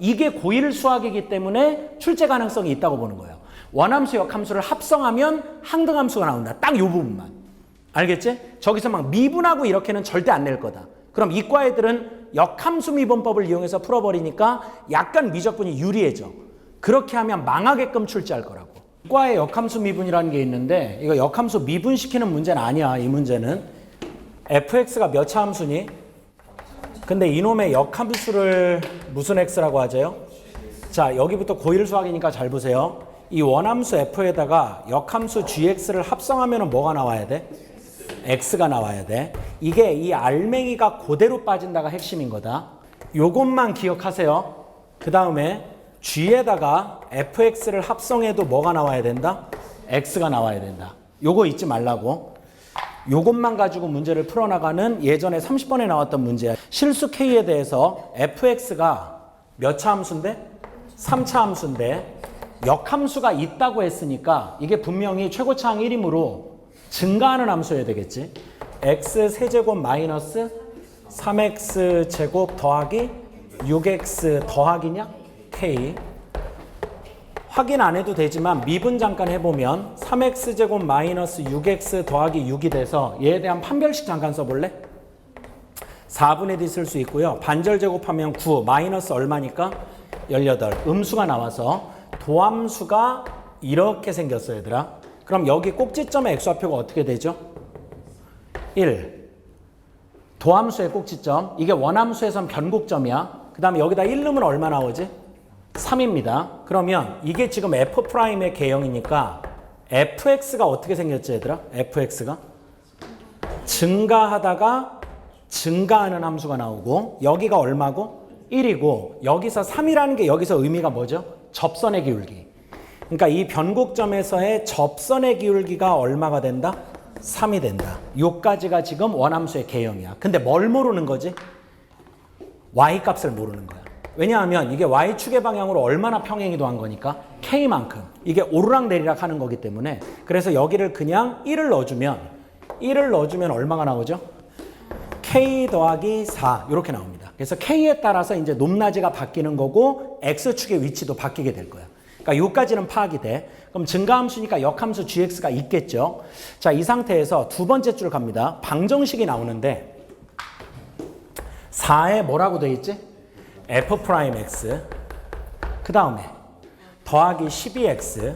이게 고일 수학이기 때문에 출제 가능성이 있다고 보는 거예요. 원함수, 역함수를 합성하면 항등함수가 나온다. 딱 이 부분만. 알겠지? 저기서 막 미분하고 이렇게는 절대 안 낼 거다. 그럼 이과 애들은 역함수 미분법을 이용해서 풀어버리니까 약간 미적분이 유리해져. 그렇게 하면 망하게끔 출제할 거라고. 이과에 역함수 미분이라는 게 있는데 이거 역함수 미분시키는 문제는 아니야. 이 문제는. fx가 몇 차 함수니? 근데 이놈의 역함수를 무슨 x라고 하죠? 자, 여기부터 고일 수학이니까 잘 보세요. 이 원함수 f에다가 역함수 gx를 합성하면 뭐가 나와야 돼? x가 나와야 돼. 이게 이 알맹이가 그대로 빠진다가 핵심인 거다. 요것만 기억하세요. 그 다음에 g에다가 fx를 합성해도 뭐가 나와야 된다? x가 나와야 된다. 요거 잊지 말라고. 요것만 가지고 문제를 풀어나가는 예전에 30번에 나왔던 문제야. 실수 K에 대해서 fx가 몇 차 함수인데? 3차 함수인데 역함수가 있다고 했으니까 이게 분명히 최고차항 1이므로 증가하는 함수여야 되겠지. x 세제곱 마이너스 3x 제곱 더하기 6x 더하기냐? k 확인 안 해도 되지만 미분 잠깐 해보면 3x제곱 마이너스 6x 더하기 6이 돼서 얘에 대한 판별식 잠깐 써볼래? 4분의 d 쓸 수 있고요. 반절 제곱하면 9 마이너스 얼마니까? 18 음수가 나와서 도함수가 이렇게 생겼어요 얘들아. 그럼 여기 꼭지점의 x좌표가 어떻게 되죠? 1 도함수의 꼭지점 이게 원함수에선 변곡점이야. 그 다음에 여기다 1 넣으면 얼마 나오지? 3입니다. 그러면 이게 지금 f'의 개형이니까 fx가 어떻게 생겼지 얘들아? fx가 증가하다가 증가하는 함수가 나오고 여기가 얼마고? 1이고 여기서 3이라는 게 여기서 의미가 뭐죠? 접선의 기울기. 그러니까 이 변곡점에서의 접선의 기울기가 얼마가 된다? 3이 된다. 요까지가 지금 원함수의 개형이야. 근데 뭘 모르는 거지? y 값을 모르는 거야. 왜냐하면 이게 y축의 방향으로 얼마나 평행이 도한 거니까 k만큼 이게 오르락 내리락 하는 거기 때문에 그래서 여기를 그냥 1을 넣어주면 1을 넣어주면 얼마가 나오죠? k 더하기 4 이렇게 나옵니다. 그래서 k에 따라서 이제 높낮이가 바뀌는 거고 x축의 위치도 바뀌게 될 거야. 그러니까 요까지는 파악이 돼. 그럼 증가함수니까 역함수 gx가 있겠죠. 자, 이 상태에서 두 번째 줄 갑니다. 방정식이 나오는데 4에 뭐라고 돼 있지? F 프라임 x 그 다음에 더하기 12x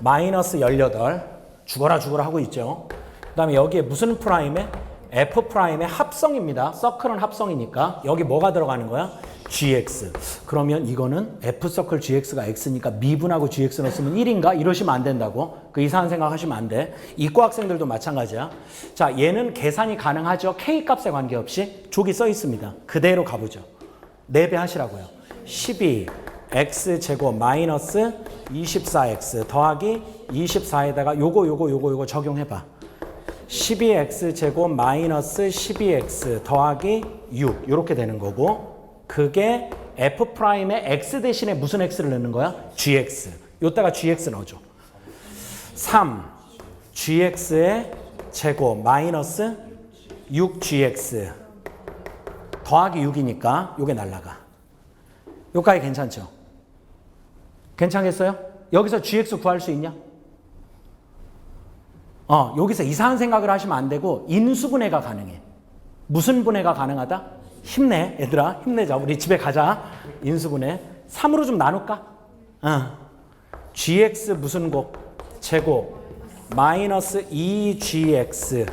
마이너스 18 죽어라 죽어라 하고 있죠. 그 다음에 여기에 무슨 프라임에 f 프라임의 합성입니다. 서클은 합성이니까 여기 뭐가 들어가는 거야? gx. 그러면 이거는 f 서클 gx가 x니까 미분하고 gx 넣었으면 1인가? 이러시면 안 된다고. 그 이상한 생각 하시면 안 돼. 이과 학생들도 마찬가지야. 자, 얘는 계산이 가능하죠. k 값에 관계없이 족이 써 있습니다. 그대로 가보죠. 4배 하시라고요. 12 x 제곱 마이너스 24x 더하기 24에다가 요거 요거 요거 요거 적용해봐. 12x 제곱 마이너스 12x 더하기 6 이렇게 되는 거고 그게 f 프라임의 x 대신에 무슨 x를 넣는 거야? gx. 요따가 gx 넣어줘. 3 gx의 제곱 마이너스 6gx 더하기 6이니까 요게 날라가. 요까지 괜찮죠? 괜찮겠어요? 여기서 gx 구할 수 있냐? 어, 여기서 이상한 생각을 하시면 안 되고 인수분해가 가능해. 무슨 분해가 가능하다? 힘내, 얘들아. 힘내자. 우리 집에 가자. 인수분해. 3으로 좀 나눌까? 어. gx 무슨 곱? 제곱. 마이너스 2gx.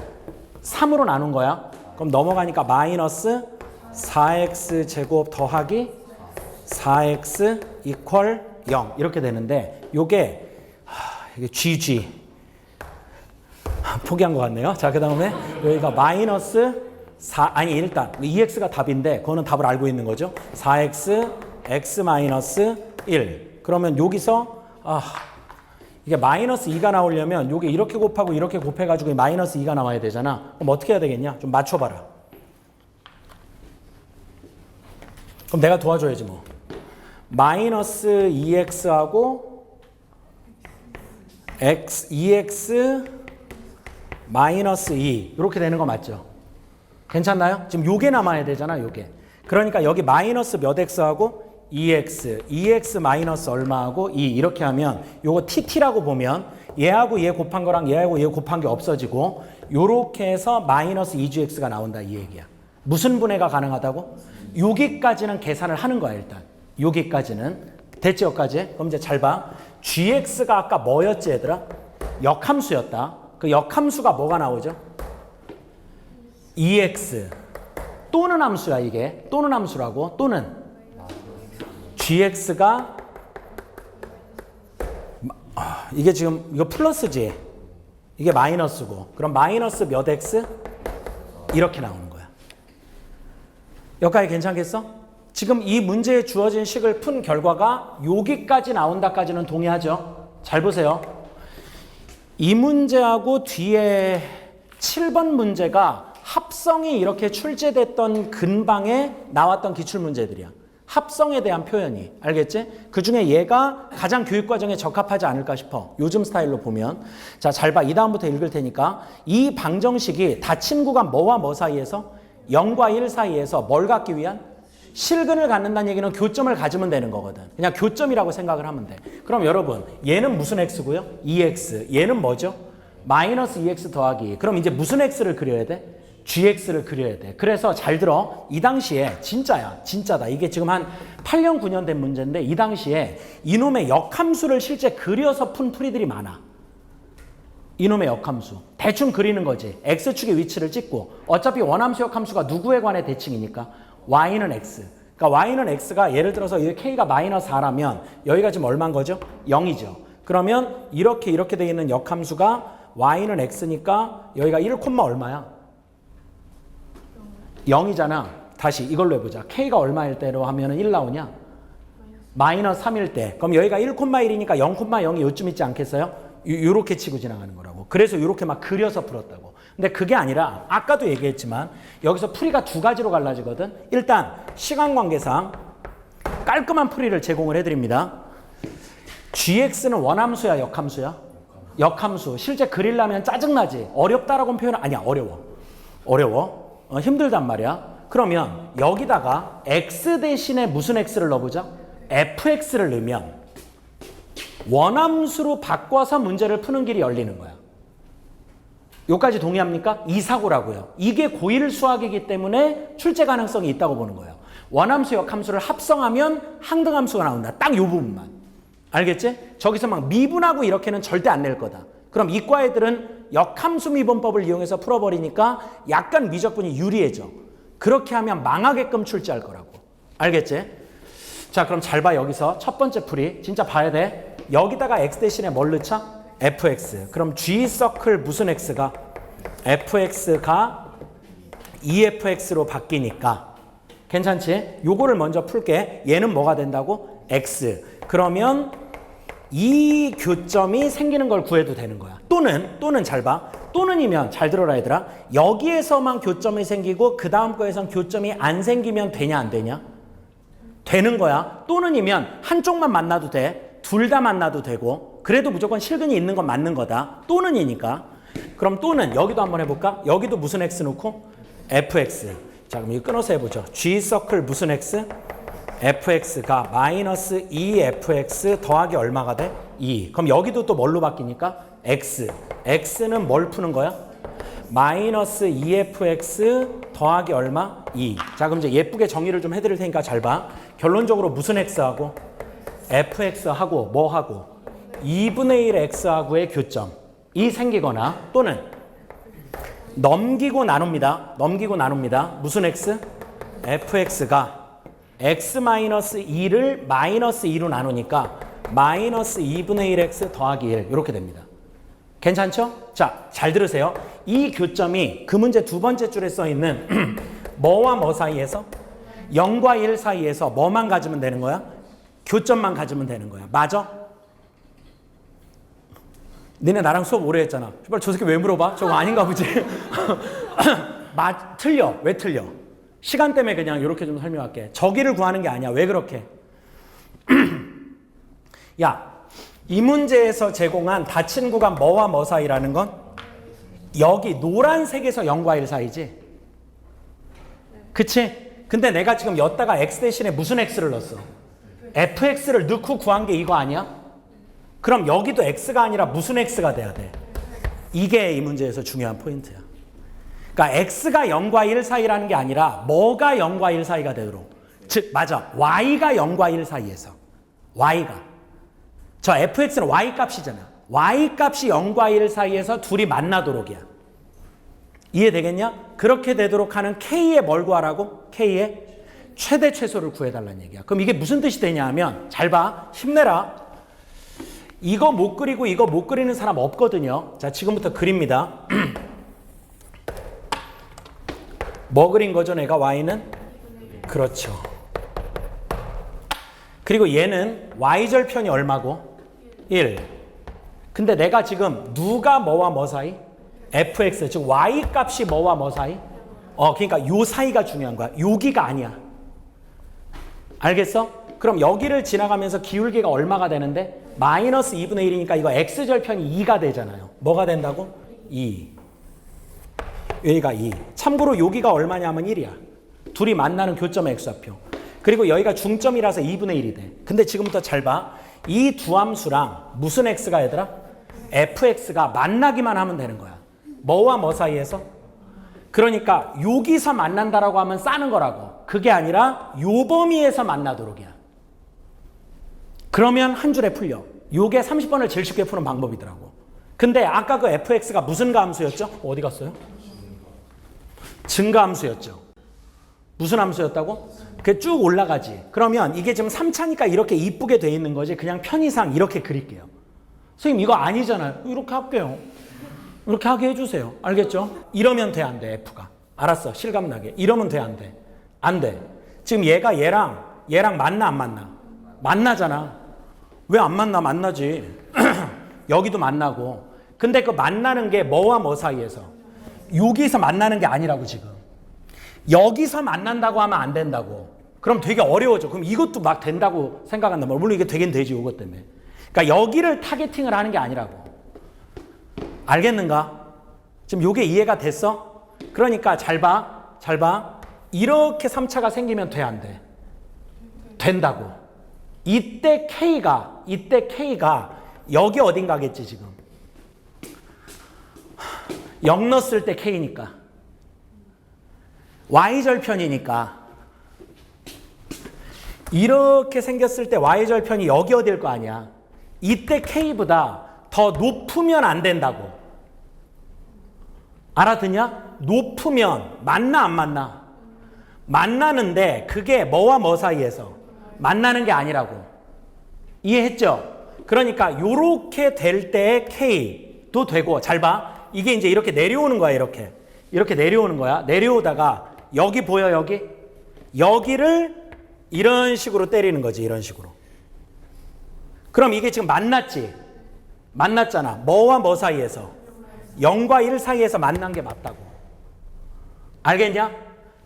3으로 나눈 거야. 그럼 넘어가니까 마이너스 4x 제곱 더하기 4x 이퀄 0 이렇게 되는데 요게 하, 이게 gg 포기한 것 같네요. 자, 그 다음에 여기가 마이너스 4, 아니, 일단 2x가 답인데, 그거는 답을 알고 있는 거죠. 4x, x 마이너스 1. 그러면 여기서, 아, 이게 마이너스 2가 나오려면 요게 이렇게 곱하고 이렇게 곱해가지고 마이너스 2가 나와야 되잖아. 그럼 어떻게 해야 되겠냐? 좀 맞춰봐라. 그럼 내가 도와줘야지 뭐. 마이너스 2x하고 x, 2x 마이너스 2 이렇게 되는 거 맞죠? 괜찮나요? 지금 요게 남아야 되잖아 요게 그러니까 여기 마이너스 몇 x하고 EX, EX 마이너스 얼마하고 2 이렇게 하면 요거 TT라고 보면 얘하고 얘 곱한 거랑 얘하고 얘 곱한 게 없어지고 요렇게 해서 마이너스 2GX가 나온다 이 얘기야. 무슨 분해가 가능하다고? 여기까지는 계산을 하는 거야 일단. 여기까지는 됐지 여기까지? 그럼 이제 잘 봐. GX가 아까 뭐였지 얘들아? 역함수였다. 그 역함수가 뭐가 나오죠? EX 또는 함수야 이게 또는 함수라고 또는 GX가 아, 이게 지금 이거 플러스지 이게 마이너스고 그럼 마이너스 몇 X 이렇게 나오는 거야 여기까지 괜찮겠어? 지금 이 문제에 주어진 식을 푼 결과가 여기까지 나온다까지는 동의하죠 잘 보세요 이 문제하고 뒤에 7번 문제가 합성이 이렇게 출제됐던 근방에 나왔던 기출문제들이야. 합성에 대한 표현이. 알겠지? 그 중에 얘가 가장 교육 과정에 적합하지 않을까 싶어. 요즘 스타일로 보면. 자, 잘 봐. 이 다음부터 읽을 테니까. 이 방정식이 닫힌 구간 뭐와 뭐 사이에서? 0과 1 사이에서 뭘 갖기 위한? 실근을 갖는다는 얘기는 교점을 가지면 되는 거거든. 그냥 교점이라고 생각을 하면 돼. 그럼 여러분, 얘는 무슨 x고요? 2x. 얘는 뭐죠? 마이너스 2x 더하기. 그럼 이제 무슨 x를 그려야 돼? gx를 그려야 돼. 그래서 잘 들어. 이 당시에 진짜야. 진짜다. 이게 지금 한 8년 9년 된 문제인데 이 당시에 이놈의 역함수를 실제 그려서 푼 풀이들이 많아. 이놈의 역함수. 대충 그리는 거지. x축의 위치를 찍고 어차피 원함수 역함수가 누구에 관해 대칭이니까 y는 x. 그러니까 y는 x가 예를 들어서 이 k가 마이너스 4라면 여기가 지금 얼마인 거죠? 0이죠. 그러면 이렇게 이렇게 돼 있는 역함수가 y는 x니까 여기가 1, 얼마야? 0이잖아. 다시 이걸로 해보자. k가 얼마일 때로 하면은 1 나오냐? 마이너스 3일 때. 그럼 여기가 1,1이니까 0,0이 요쯤 있지 않겠어요? 요, 요렇게 치고 지나가는 거라고. 그래서 요렇게 막 그려서 풀었다고. 근데 그게 아니라 아까도 얘기했지만 여기서 풀이가 두 가지로 갈라지거든. 일단 시간 관계상 깔끔한 풀이를 제공을 해드립니다. gx는 원함수야, 역함수야? 역함수. 실제 그리려면 짜증나지. 어렵다라고 표현 아니야, 어려워. 어려워. 어, 힘들단 말이야. 그러면 여기다가 x 대신에 무슨 x를 넣어보자? fx를 넣으면 원함수로 바꿔서 문제를 푸는 길이 열리는 거야. 여기까지 동의합니까? 이 사고라고요. 이게 고1 수학이기 때문에 출제 가능성이 있다고 보는 거예요. 원함수, 역함수를 합성하면 항등함수가 나온다. 딱이 부분만. 알겠지? 저기서 막 미분하고 이렇게는 절대 안 낼 거다. 그럼 이과 애들은 역함수 미분법을 이용해서 풀어버리니까 약간 미적분이 유리해져. 그렇게 하면 망하게끔 출제할 거라고. 알겠지? 자, 그럼 잘 봐, 여기서. 첫 번째 풀이. 진짜 봐야 돼. 여기다가 x 대신에 뭘 넣자? fx. 그럼 g 서클 무슨 x가? fx가 efx로 바뀌니까. 괜찮지? 요거를 먼저 풀게. 얘는 뭐가 된다고? x. 그러면 이 교점이 생기는 걸 구해도 되는 거야. 또는, 또는 잘 봐. 또는이면 잘 들어라 얘들아. 여기에서만 교점이 생기고 그 다음 거에선 교점이 안 생기면 되냐 안 되냐? 되는 거야. 또는이면 한쪽만 만나도 돼. 둘 다 만나도 되고. 그래도 무조건 실근이 있는 건 맞는 거다. 또는 이니까. 그럼 또는 여기도 한번 해볼까? 여기도 무슨 x 놓고? fx. 자 그럼 이거 끊어서 해보죠. g 서클 무슨 x? fx가 마이너스 2fx 더하기 얼마가 돼? 2. 그럼 여기도 또 뭘로 바뀌니까? x. x는 뭘 푸는 거야? 마이너스 2fx 더하기 얼마? 2. 자 그럼 이제 예쁘게 정의를 좀 해드릴 테니까 잘 봐. 결론적으로 무슨 x하고? Fx하고 뭐하고? 2분의 1 x하고의 교점이 생기거나 또는 넘기고 나눕니다. 넘기고 나눕니다. 무슨 x? fx가 x 마이너스 2를 마이너스 2로 나누니까 마이너스 2분의 1x 더하기 1 이렇게 됩니다. 괜찮죠? 자, 잘 들으세요. 이 교점이 그 문제 두 번째 줄에 써 있는 뭐와 뭐 사이에서 0과 1 사이에서 뭐만 가지면 되는 거야? 교점만 가지면 되는 거야. 맞아? 니네 나랑 수업 오래 했잖아. 씨발 저 새끼 왜 물어봐? 저거 아닌가 보지. 맞 틀려. 왜 틀려? 시간 때문에 그냥 이렇게 좀 설명할게. 저기를 구하는 게 아니야. 왜 그렇게? 야, 이 문제에서 제공한 닫힌 구간 뭐와 뭐 사이라는 건 여기 노란색에서 0과 1 사이지. 그치? 근데 내가 지금 였다가 x 대신에 무슨 x를 넣었어? Fx를 넣고 구한 게 이거 아니야? 그럼 여기도 x가 아니라 무슨 x가 돼야 돼? 이게 이 문제에서 중요한 포인트야. 그러니까 x가 0과 1 사이라는 게 아니라 뭐가 0과 1 사이가 되도록 즉 맞아 y가 0과 1 사이에서 y가 저 fx는 y 값이잖아 y 값이 0과 1 사이에서 둘이 만나도록이야 이해되겠냐? 그렇게 되도록 하는 k의 뭘 구하라고? k의 최대 최소를 구해달라는 얘기야 그럼 이게 무슨 뜻이 되냐 하면 잘 봐 힘내라 이거 못 그리고 이거 못 그리는 사람 없거든요 자 지금부터 그립니다 뭐 그린 거죠 내가 y는? 그렇죠. 그리고 얘는 y절편이 얼마고? 1. 근데 내가 지금 누가 뭐와 뭐 사이? fx 즉 y 값이 뭐와 뭐 사이? 어 그러니까 요 사이가 중요한 거야. 여기가 아니야. 알겠어? 그럼 여기를 지나가면서 기울기가 얼마가 되는데? 마이너스 2분의 1이니까 이거 x절편이 2가 되잖아요. 뭐가 된다고? 2. 여기가 2. 참고로 여기가 얼마냐면 1이야. 둘이 만나는 교점 x좌표. 그리고 여기가 중점이라서 2분의 1이 돼. 근데 지금부터 잘 봐. 이 두 함수랑 무슨 x가 얘들아? fx가 만나기만 하면 되는 거야. 뭐와 뭐 사이에서? 그러니까 여기서 만난다라고 하면 싸는 거라고. 그게 아니라 요 범위에서 만나도록이야. 그러면 한 줄에 풀려. 요게 30번을 제일 쉽게 푸는 방법이더라고. 근데 아까 그 fx가 무슨 함수였죠? 어디 갔어요? 증가함수였죠. 무슨 함수였다고? 그게 쭉 올라가지. 그러면 이게 지금 3차니까 이렇게 이쁘게 돼 있는 거지. 그냥 편의상 이렇게 그릴게요. 선생님 이거 아니잖아요. 이렇게 할게요. 이렇게 하게 해주세요. 알겠죠? 이러면 돼, 안 돼, F가. 알았어. 실감나게. 이러면 돼, 안 돼? 안 돼. 지금 얘가 얘랑, 얘랑 만나, 안 만나? 만나잖아. 왜 안 만나? 만나지. 여기도 만나고. 근데 그 만나는 게 뭐와 뭐 사이에서? 여기서 만나는 게 아니라고 지금. 여기서 만난다고 하면 안 된다고. 그럼 되게 어려워져. 그럼 이것도 막 된다고 말이야. 물론 이게 되긴 되지, 이것 때문에. 그러니까 여기를 타겟팅을 하는 게 아니라고. 알겠는가? 지금 요게 이해가 됐어? 그러니까 잘 봐. 잘 봐. 이렇게 3차가 생기면 돼, 안 돼? 된다고. 이때 K가, 이때 K가 여기 어딘가겠지, 지금. 0 넣었을 때 K니까. Y절편이니까. 이렇게 생겼을 때 Y절편이 여기 어딜 거 아니야. 이때 K보다 더 높으면 안 된다고. 알아듣냐? 높으면 만나 안 만나? 만나는데 그게 뭐와 뭐 사이에서 만나는 게 아니라고. 이해했죠? 그러니까 요렇게 될 때의 K도 되고 잘 봐. 이게 이제 이렇게 내려오는 거야, 이렇게. 이렇게 내려오는 거야. 내려오다가 여기 보여, 여기? 여기를 이런 식으로 때리는 거지, 이런 식으로. 그럼 이게 지금 만났지? 만났잖아. 뭐와 뭐 사이에서? 0과 1 사이에서 만난 게 맞다고. 알겠냐?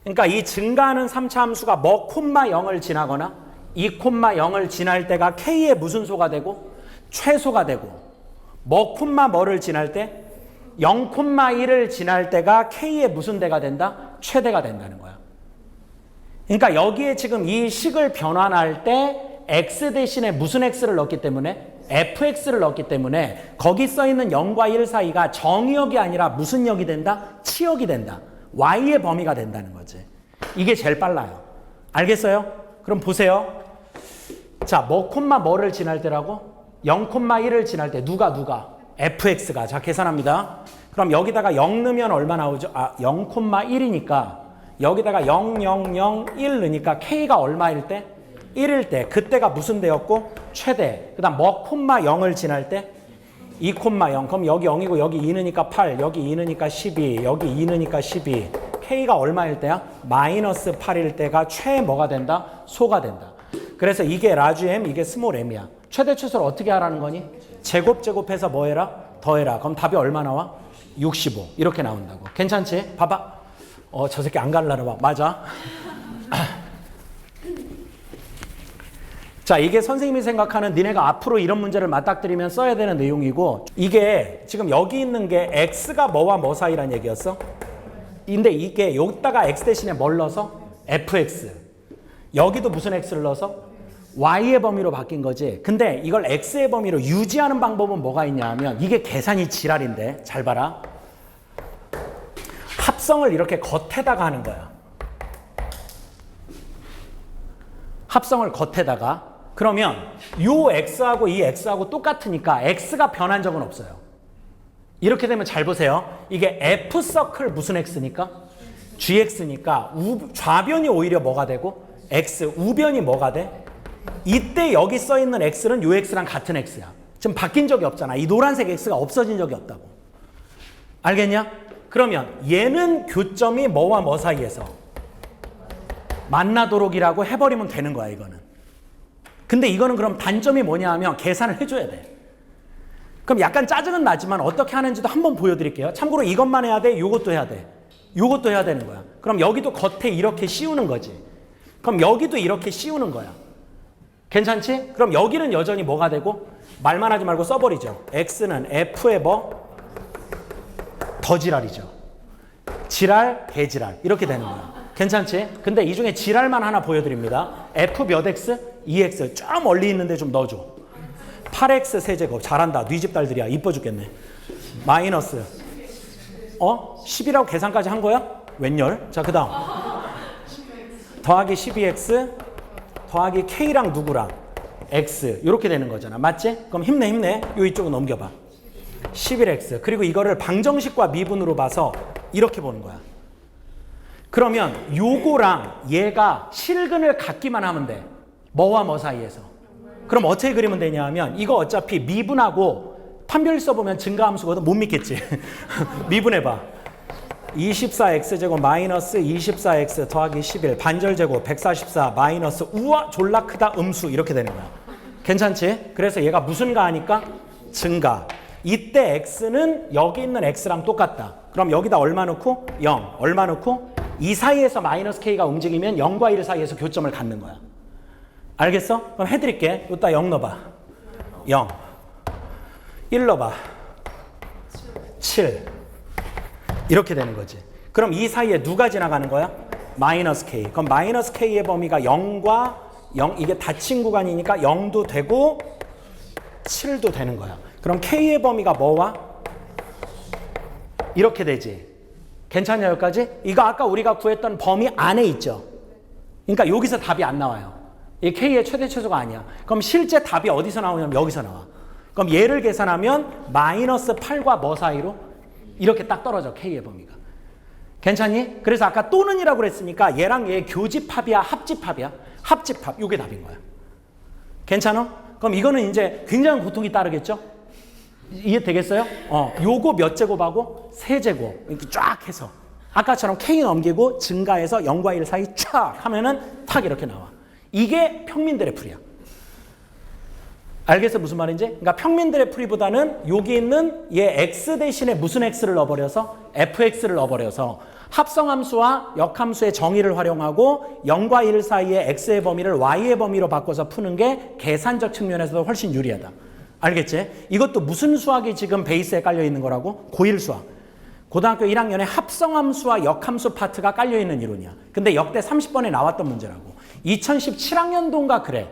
그러니까 이 증가하는 3차 함수가 뭐 콤마 0을 지나거나 2 콤마 0을 지날 때가 k의 무슨 소가 되고 최소가 되고 뭐 콤마 뭐를 지날 때 0 콤마 1을 지날 때가 k의 무슨 대가 된다? 최대가 된다는 거야. 그러니까 여기에 지금 이 식을 변환할 때 x 대신에 무슨 x를 넣기 때문에 fx를 넣기 때문에 거기 써 있는 0과 1 사이가 정의역이 아니라 무슨 역이 된다? 치역이 된다. y의 범위가 된다는 거지. 이게 제일 빨라요. 알겠어요? 그럼 보세요. 자, 뭐 콤마 뭐를 지날 때라고? 0 콤마 1을 지날 때 누가 누가? fx가. 자, 계산합니다. 그럼 여기다가 0 넣으면 얼마 나오죠? 아, 0 콤마 1이니까 여기다가 0 0 0 1 넣으니까 k가 얼마일 때? 1일 때 그때가 무슨 대였고? 최대. 그 다음 뭐 콤마 0을 지날 때? 2 콤마 0 그럼 여기 0이고 여기 2느니까 8 여기 2느니까 12 여기 2느니까 12 K가 얼마일 때야? 마이너스 8일 때가 최 뭐가 된다? 소가 된다. 그래서 이게 라지 M 이게 스몰 M이야. 최대 최소를 어떻게 하라는 거니? 제곱 제곱해서 뭐 해라? 더해라. 그럼 답이 얼마 나와? 65 이렇게 나온다고. 괜찮지? 봐봐. 어 저 새끼 안 갈라나 봐 맞아 자, 이게 선생님이 생각하는 니네가 앞으로 이런 문제를 맞닥뜨리면 써야 되는 내용이고 이게 지금 여기 있는 게 x가 뭐와 뭐 사이란 얘기였어? 근데 이게 여기다가 x 대신에 뭘 넣어서? fx. 여기도 무슨 x를 넣어서? y의 범위로 바뀐 거지. 근데 이걸 x의 범위로 유지하는 방법은 뭐가 있냐 하면 이게 계산이 지랄인데 잘 봐라. 합성을 이렇게 겉에다가 하는 거야. 합성을 겉에다가 그러면 요 x하고 이 x하고 똑같으니까 x가 변한 적은 없어요. 이렇게 되면 잘 보세요. 이게 f 서클 무슨 x니까? gx니까 우, 좌변이 오히려 뭐가 되고 x 우변이 뭐가 돼? 이때 여기 써 있는 x는 요 x랑 같은 x야. 지금 바뀐 적이 없잖아. 이 노란색 x가 없어진 적이 없다고. 알겠냐? 그러면 얘는 교점이 뭐와 뭐 사이에서 만나도록이라고 해버리면 되는 거야 이거는. 근데 이거는 그럼 단점이 뭐냐 하면 계산을 해줘야 돼. 그럼 약간 짜증은 나지만 어떻게 하는지도 한번 보여드릴게요. 참고로 이것만 해야 돼, 요것도 해야 돼. 요것도 해야 되는 거야. 그럼 여기도 겉에 이렇게 씌우는 거지. 그럼 여기도 이렇게 씌우는 거야. 괜찮지? 그럼 여기는 여전히 뭐가 되고 말만 하지 말고 써버리죠. x는 f의 뭐? 더 지랄이죠. 지랄, 개지랄 이렇게 되는 거야. 괜찮지? 근데 이 중에 지랄만 하나 보여드립니다. f 몇 x? 2x 좀 멀리 있는데 좀 넣어줘. 8x 세제곱 잘한다. 네집 딸들이야. 이뻐 죽겠네. 마이너스 어? 10이라고 계산까지 한 거야? 웬열? 자, 그 다음. 더하기 12x 더하기 k랑 누구랑? x. 이렇게 되는 거잖아. 맞지? 그럼 힘내, 힘내. 요 이쪽으로 넘겨봐. 11x. 그리고 이거를 방정식과 미분으로 봐서 이렇게 보는 거야. 그러면 요거랑 얘가 실근을 갖기만 하면 돼. 뭐와 뭐 사이에서. 그럼 어떻게 그리면 되냐 하면 이거 어차피 미분하고 판별 써보면 증가함수거든 못 믿겠지. 미분해봐. 24x제곱 마이너스 24x 더하기 11 반절제곱 144 마이너스 우와 졸라 크다 음수 이렇게 되는 거야. 괜찮지? 그래서 얘가 무슨 가하니까 증가. 이때 x는 여기 있는 x랑 똑같다. 그럼 여기다 얼마 넣고? 0. 얼마 넣고? 이 사이에서 마이너스 k가 움직이면 0과 1 사이에서 교점을 갖는 거야. 알겠어? 그럼 해드릴게. 여기다 0 넣어봐. 0. 1 넣어봐. 7. 이렇게 되는 거지. 그럼 이 사이에 누가 지나가는 거야? 마이너스 k. 그럼 마이너스 k의 범위가 0과 0, 이게 닫힌 구간이니까 0도 되고 7도 되는 거야. 그럼 k의 범위가 뭐와? 이렇게 되지. 괜찮냐 여기까지? 이거 아까 우리가 구했던 범위 안에 있죠. 그러니까 여기서 답이 안 나와요. 이 k의 최대 최소가 아니야. 그럼 실제 답이 어디서 나오냐면 여기서 나와. 그럼 얘를 계산하면 마이너스 8과 뭐 사이로? 이렇게 딱 떨어져 k의 범위가. 괜찮니? 그래서 아까 또는이라고 그랬으니까 얘랑 얘 교집합이야 합집합이야? 합집합. 이게 답인 거야. 괜찮아? 그럼 이거는 이제 굉장한 고통이 따르겠죠? 이해 되겠어요? 어, 요거 몇 제곱하고 세 제곱 이렇게 쫙 해서 아까처럼 k 넘기고 증가해서 0과 1 사이 쫙 하면은 탁 이렇게 나와. 이게 평민들의 풀이야. 알겠어 무슨 말인지? 그러니까 평민들의 풀이보다는 여기 있는 얘 x 대신에 무슨 x를 넣어버려서 fx를 넣어버려서 합성함수와 역함수의 정의를 활용하고 0과 1 사이의 x의 범위를 y의 범위로 바꿔서 푸는 게 계산적 측면에서도 훨씬 유리하다. 알겠지? 이것도 무슨 수학이 지금 베이스에 깔려 있는 거라고? 고1 수학. 고등학교 1학년에 합성함수와 역함수 파트가 깔려 있는 이론이야. 근데 역대 30번에 나왔던 문제라고. 2017학년도인가 그래.